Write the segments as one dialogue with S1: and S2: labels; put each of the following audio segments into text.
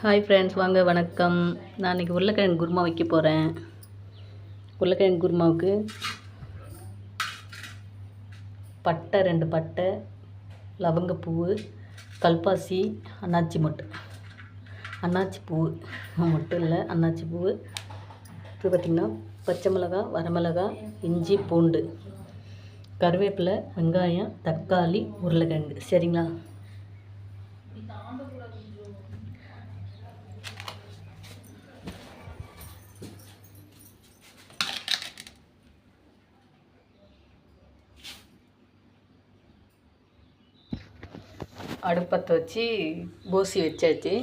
S1: Hi friends வாங்க வணக்கம். நான் இன்றைக்கி உருளைக்கிழங்கு குருமா வைக்க போகிறேன் உருளைக்கிழங்கு குருமாவுக்கு பட்டை ரெண்டு பட்டை லவங்கப்பூ கல்பாசி அன்னாச்சி மொட்டு. அன்னாச்சி பூ மட்டும் இல்லை அன்னாச்சி பூவு. இது பார்த்திங்கன்னா பச்சை மிளகா வரமிளகா இஞ்சி பூண்டு. கருவேப்பிலை வெங்காயம் தக்காளி உருளைக்கிழங்கு. சரிங்களா? அடுப்பத்தை வச்சு போசி வச்சாச்சு.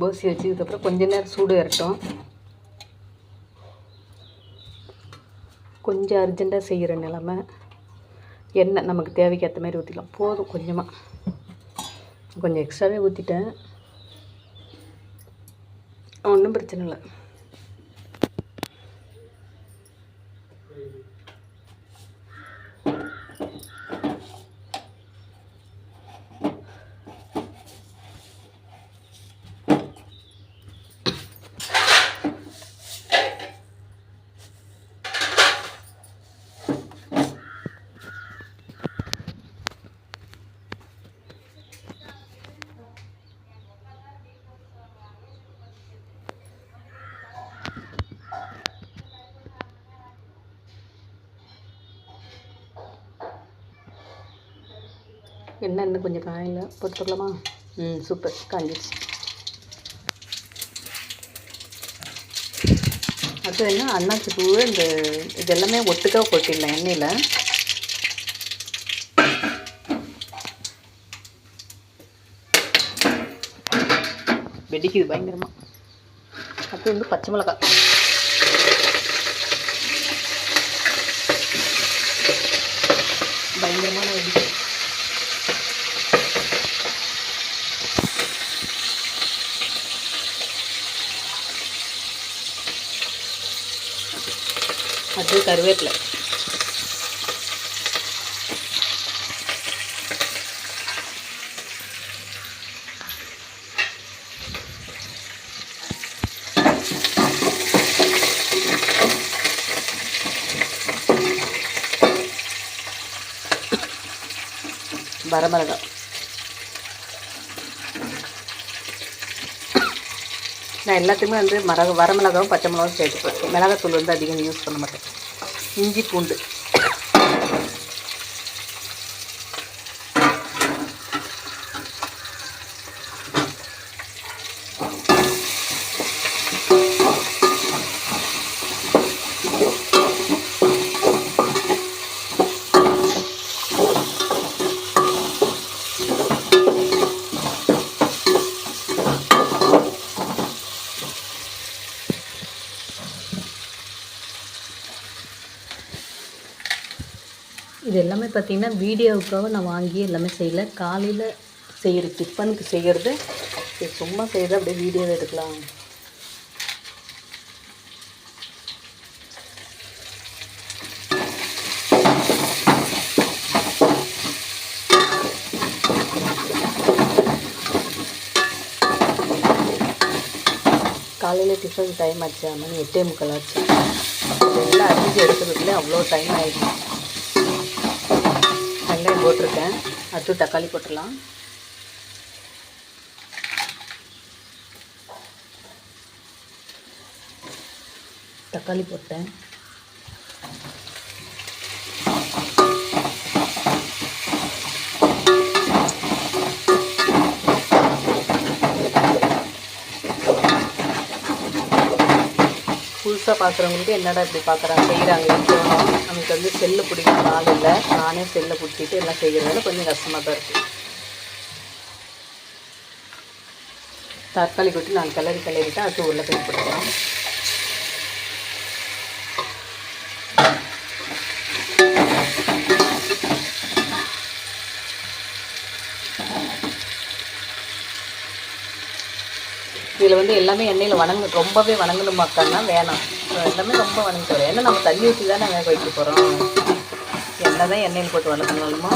S1: போசி வச்சதுக்கப்புறம் கொஞ்ச நேரம் சூடு வரட்டும். கொஞ்சம் அர்ஜெண்ட்டாக செய்கிற நிலமை. எண்ணெய் நமக்கு தேவைக்கு ஏற்ற மாதிரி ஊற்றிக்கலாம் போதும் கொஞ்சமாக கொஞ்சம் எக்ஸ்ட்ராவே ஊற்றிட்டேன் ஒன்றும் பிரச்சனை இல்லை. எண்ணெய் இன்னும் கொஞ்சம் காயில் போட்டுக்கலாமா? ம் சூப்பர். காஞ்சிச்சு அடுத்து என்ன? அண்ணாச்சி பூ இந்த இது எல்லாமே ஒட்டுக்காக கொட்டிடலாம் எண்ணெயில். வெடிக்குது பயங்கரமாக அடுத்து வந்து பச்சை மிளகாய். பயங்கரமான வெடிக்கு அடுத்து கருவேப்பிலை. வரமிளகாய். நான் எல்லாத்தையுமே வந்து மர வரமிளகாவும் பச்சை மிளகாவும் சேர்த்துப்பேன் மிளகாத்தூள் வந்து அதிகம் யூஸ் பண்ண மாட்டேன் இஞ்சி பூண்டு Thank you. பார்த்திங்கன்னா வீடியோவுக்காக நான் வாங்கி எல்லாமே செய்யலை. காலையில் செய்கிற டிஃபனுக்கு செய்கிறது இது சும்மா செய்கிறது அப்படியே வீடியோவை எடுக்கலாம். காலையில் டிஃபன் டைம் ஆச்சு மணி எட்டே முக்கால் ஆச்சு. எல்லாம் அரிஞ்சு எடுக்கிறதுக்குள்ளே அவ்வளோ டைம் ஆகிடுச்சு வெங்காயம் போட்டிருக்கேன். அடுத்து தக்காளி போட்டுடலாம். தக்காளி போட்டேன். புதுசாக பார்க்குறவங்களுக்கு என்னடா இப்படி பார்க்குறாங்க செய்கிறாங்க நமக்கு வந்து செல்லு பிடிக்கிற ஆள் இல்லை. நானே செல்லை பிடிச்சிட்டு எல்லாம் செய்கிறதுனால கொஞ்சம் கஷ்டமாக தான் இருக்குது தக்காளி கொட்டி நான் கிளறி கிளறிட்டு அடுத்து உருளைக்கிழங்கு போட்டுக்கலாம். இதில் வந்து எல்லாமே எண்ணெயில் வணங்கு ரொம்பவே வணங்கணும் மக்கள்னா வேணாம். எல்லாமே ரொம்ப வணங்கி வரும் ஏன்னா நம்ம தண்ணி ஊற்றி தானே வேக வைக்க போகிறோம் எண்ணெய் தான் எண்ணெயில் போட்டு வளர்க்கணுமா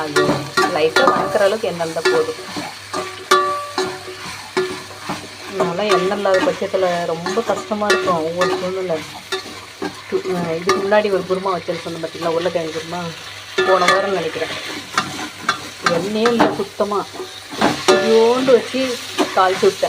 S1: அது லைட்டாக வணக்கிற அளவுக்கு எண்ணெய் தான் போதும். அதனால் எண்ணெய் இல்லாத பட்சத்தில் ரொம்ப கஷ்டமாக இருக்கும் ஒவ்வொரு சூழ்நிலை. இதுக்கு முன்னாடி ஒரு குருமா வச்சேன்னு சொன்ன பார்த்தீங்களா உருளைக்கிழங்கு குருமா? போன வாரம் நினைக்கிறேன். எண்ணெயும் இல்லை சுத்தமாக கொஞ்சோண்டு வச்சு కాల్ చూస్తా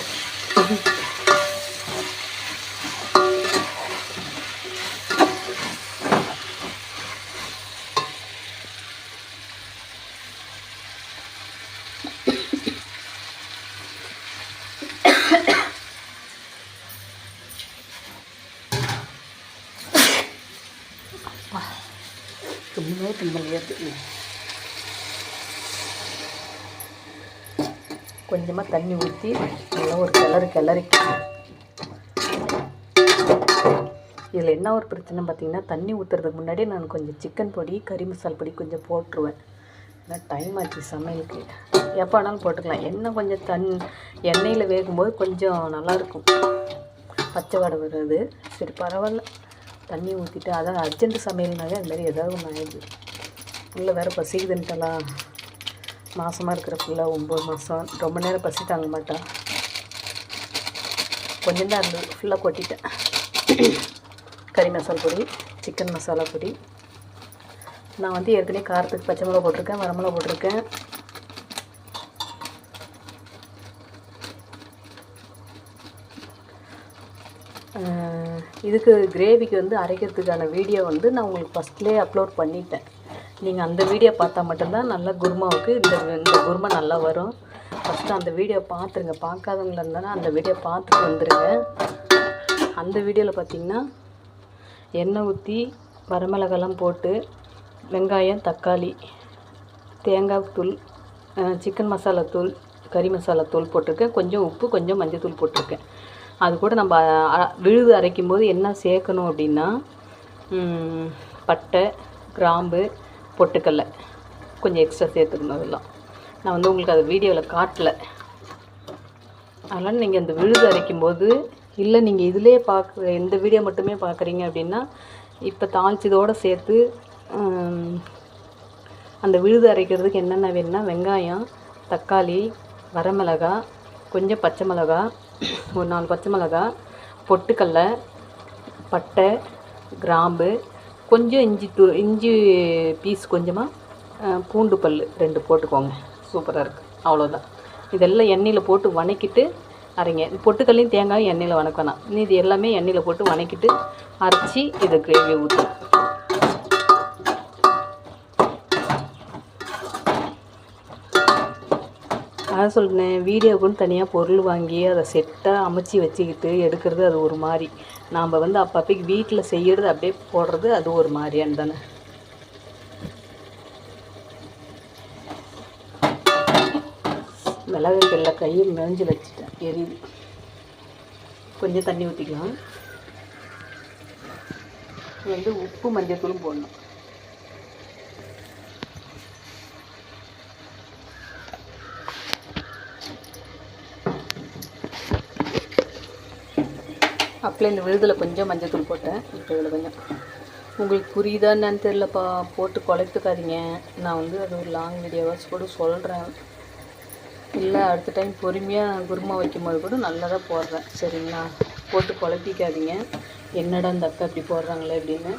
S1: tumbuh tumbuh lihat ini கொஞ்சமாக தண்ணி ஊற்றி நல்லா ஒரு கிளறு கிளறி. இதில் என்ன ஒரு பிரச்சனை பார்த்திங்கன்னா தண்ணி ஊற்றுறதுக்கு முன்னாடி நான் கொஞ்சம் சிக்கன் பொடி கறி மசால் பொடி கொஞ்சம் போட்டுருவேன். ஏன்னா டைம் ஆச்சு சமையலுக்கு. எப்போ வேணாலும் போட்டுக்கலாம். எண்ணெய் கொஞ்சம் தண் எண்ணெயில் வேகும்போது கொஞ்சம் நல்லாயிருக்கும் பச்சை வடை வருது. சரி பரவாயில்ல. தண்ணி ஊற்றிட்டு அதான் அர்ஜென்ட் சமையல்னாலே அது ஏதாவது ஒன்று ஆயிடுது. இல்லை வேறு பசிக்குதுன்ட்டலாம். மாதமாக இருக்கிற பிள்ளை ஒம்பது மாதம் ரொம்ப நேரம் பசி தாங்க மாட்டா கொஞ்சம் தான் இருந்தது ஃபுல்லாக கொட்டிட்டேன். கறி மசாலா பொடி சிக்கன் மசாலா பொடி. நான் வந்து ஏற்கனவே காரத்துக்கு பச்சை மிளகா போட்டிருக்கேன் வரமிளகா போட்டிருக்கேன். இதுக்கு கிரேவிக்கு வந்து அரைக்கிறதுக்கான வீடியோ வந்து நான் உங்களுக்கு ஃபஸ்ட்லேயே அப்லோட் பண்ணிட்டேன். நீங்கள் அந்த வீடியோ பார்த்தா மட்டும்தான் நல்லா குருமாவுக்கு இந்த இந்த குருமா நல்லா வரும். ஃபஸ்ட்டு அந்த வீடியோ பார்த்துருங்க. பார்க்காதவங்களா இருந்தாலும் அந்த வீடியோ பார்த்துட்டு வந்துடுங்க அந்த வீடியோவில் பார்த்தீங்கன்னா எண்ணெய் ஊற்றி வரமிளகெல்லாம் போட்டு வெங்காயம் தக்காளி தேங்காய் தூள் சிக்கன் மசாலா தூள் கறி மசாலா தூள் போட்டிருக்கேன். கொஞ்சம் உப்பு கொஞ்சம் மஞ்சள் தூள் போட்டிருக்கேன். அது கூட நம்ம விழுது அரைக்கும் போது என்ன சேர்க்கணும் அப்படின்னா பட்டை கிராம்பு பொட்டுக்கடலை கொஞ்சம் எக்ஸ்ட்ரா சேர்த்துக்கணும் அதெல்லாம். நான் வந்து உங்களுக்கு அது வீடியோவில் காட்டல. அதனால் நீங்கள் அந்த விழுது அரைக்கும் போது இல்லை நீங்கள் இதிலே பார்க்குற இந்த வீடியோ மட்டுமே பார்க்குறீங்க அப்படின்னா இப்போ தாளிச்சதோடு சேர்த்து அந்த விழுது அரைக்கிறதுக்கு என்னென்ன வேணும்னா வெங்காயம் தக்காளி வரமிளகா கொஞ்சம் பச்சை மிளகா ஒரு நாலு பச்சை மிளகா பொட்டுக்கடலை பட்டை கிராம்பு கொஞ்சம் இஞ்சி தூ இஞ்சி பீஸ் கொஞ்சமாக பூண்டு பல் ரெண்டு போட்டுக்கோங்க. சூப்பராக இருக்குது அவ்வளோதான் இதெல்லாம் எண்ணெயில் போட்டு வணக்கிட்டு அரைங்க. பொட்டுக்கல்லையும் தேங்காயும் எண்ணெயில் வணக்கணும் இது எல்லாமே எண்ணெயில் போட்டு வணக்கிட்டு அரைச்சி இதை கிரேவியை ஊற்றணும் அதான் சொல்கிறேன் வீடியோக்குன்னு தனியாக பொருள் வாங்கி அதை செட்டாக அமைச்சி வச்சுக்கிட்டு எடுக்கிறது அது ஒரு மாதிரி நாம் வந்து அப்பப்போக்கு வீட்டில் செய்கிறது அப்படியே போடுறது அது ஒரு மாதிரியான்னு தானே. மிளகு கல்ல கையை மேஞ்சு வச்சுட்டேன். எரியுது. கொஞ்சம் தண்ணி ஊற்றிக்கலாம் வந்து உப்பு மஞ்சள் தூளும் போடணும். அப்படியே இந்த விழுதில் கொஞ்சம் மஞ்சள் தூள் போட்டேன். இப்போ இதில் கொஞ்சம். உங்களுக்கு புரியுதா என்னன்னு தெரியலப்பா. போட்டு குழைத்துக்காதீங்க நான் வந்து அது ஒரு லாங் வீடியோவாச்சு கூட சொல்கிறேன் இல்லை அடுத்த டைம் பொறுமையாக குருமா வைக்கும்போது கூட நல்லதாக போடுறேன். சரிங்களா? போட்டு குழப்பிக்காதீங்க என்னடா இந்த அக்கா இப்படி போடுறாங்களே அப்படின்னு.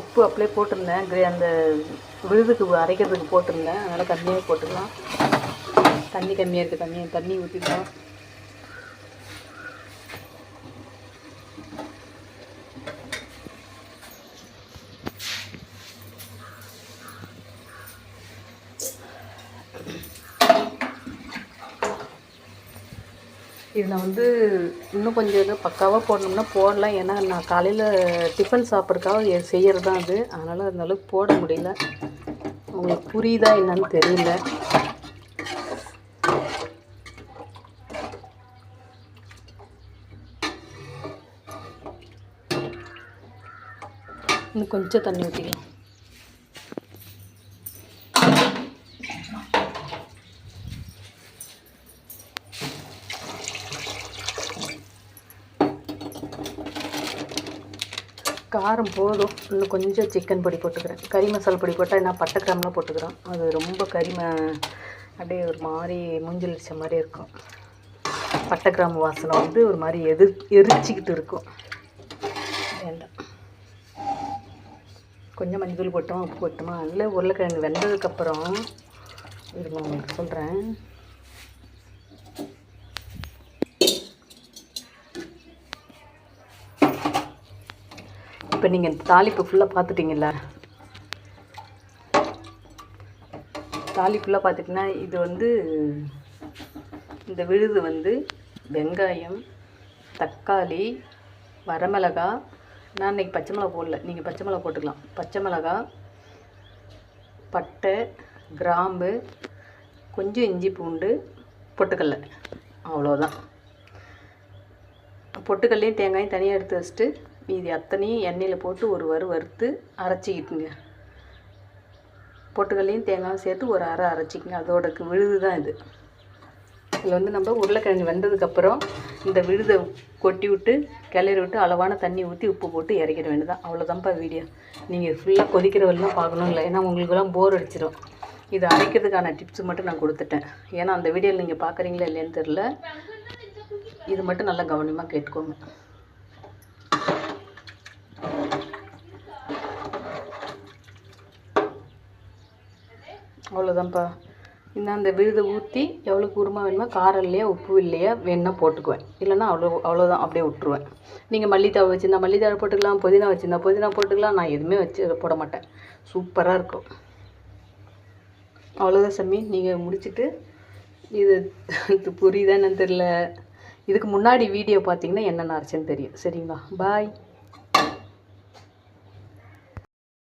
S1: உப்பு அப்படியே போட்டிருந்தேன். கிரே அந்த விழுதுக்கு அரைக்கிறதுக்கு போட்டிருந்தேன். அதனால் கம்மியாக போட்டுக்கலாம். தண்ணி கம்மியாக இருக்குது தண்ணி தண்ணி ஊற்றிக்கலாம் இதில் வந்து இன்னும் கொஞ்சம் இது பக்காவாக போடணும்னா போடலாம். ஏன்னா நான் காலையில் டிஃபன் சாப்பிட்றதுக்காக செய்கிறது தான் அது. அதனால் அந்தளவுக்கு போட முடியல. உங்களுக்கு புரியுதா என்னன்னு தெரியல. இன்னும் கொஞ்சம் தண்ணி ஊற்றிக்கலாம் காரம் போதும். இன்னும் கொஞ்சம் சிக்கன் பொடி போட்டுக்கிறேன். கறி மசாலா பொடி போட்டால் என்ன பட்டை கிராம்லாம் போட்டுக்கிறோம். அது ரொம்ப கரிமை அப்படியே ஒரு மாதிரி மூஞ்சலிச்ச மாதிரி இருக்கும். பட்டை கிராம்பு வாசனை வந்து ஒரு மாதிரி எதிர் எரிச்சிக்கிட்டு இருக்கும். வேண்டாம். கொஞ்சம் மஞ்சள் போட்டோம் உப்பு போட்டோமா? இல்லை உருளைக்கிழங்கு வெந்ததுக்கப்புறம் இருங்க உங்களுக்கு சொல்கிறேன் இப்போ நீங்கள் தாளிப்பு ஃபுல்லாக பார்த்துட்டீங்கல்ல தாலி ஃபுல்லாக பார்த்துட்டிங்கன்னா இது வந்து இந்த விழுது வந்து வெங்காயம் தக்காளி வரமிளகா. நான் இன்றைக்கி பச்சை மிளகா போடல. நீங்கள் பச்சை மிளகா போட்டுக்கலாம். பச்சை மிளகா பட்டை கிராம்பு கொஞ்சம் இஞ்சி பூண்டு பொட்டுக்கடலை அவ்வளோதான் பொட்டுக்கல்லையும் தேங்காயும் தனியாக எடுத்து வச்சுட்டு மீதி அத்தனையும் எண்ணெயில் போட்டு ஒரு வறு வறுத்து அரைச்சிக்கிட்டுங்க. பொட்டுக்கல்லையும் தேங்காயும் சேர்த்து ஒரு அரை அரைச்சிக்கங்க. அதோட விழுது தான் இது. இதில் வந்து நம்ம உருளைக்கிழங்கு வெந்ததுக்கப்புறம் இந்த விழுதை கொட்டி விட்டு கிளறி விட்டு அளவான தண்ணி ஊற்றி உப்பு போட்டு இறக்கிட வேண்டியதான் அவ்வளோதான்ப்பா வீடியோ. நீங்கள் ஃபுல்லாக கொதிக்கிறவெல்லாம் பார்க்கணும் இல்லை. ஏன்னா உங்களுக்கெல்லாம் போர் அடிச்சிடும் இது அரைக்கிறதுக்கான டிப்ஸ் மட்டும் நான் கொடுத்துட்டேன். ஏன்னா அந்த வீடியோவில் நீங்கள் பார்க்குறீங்களா இல்லையான்னு தெரில இது மட்டும் நல்லா கவனமாக கேட்டுக்கோங்க. அவ்வளோதான்ப்பா இன்னும் அந்த விழுதை ஊற்றி எவ்வளோ குருமா வேணுமோ காரம் இல்லையா உப்பு இல்லையா வேணுன்னா போட்டுக்குவேன். இல்லைனா அவ்வளோ அவ்வளோதான் அப்படியே விட்ருவேன் நீங்கள் மல்லித்தழை வச்சுருந்தா மல்லித்தழை போட்டுக்கலாம் புதினா வச்சுருந்தா புதினா போட்டுக்கலாம் நான் எதுவுமே வச்சு போட மாட்டேன். சூப்பராக இருக்கும். அவ்வளோதான் சம்மி நீங்கள் முடிச்சிட்டு இது இது புரியுதான்னு தெரில இதுக்கு முன்னாடி வீடியோ பார்த்தீங்கன்னா என்னென்ன அரைச்சேன்னு தெரியும். சரிங்களா? பாய்.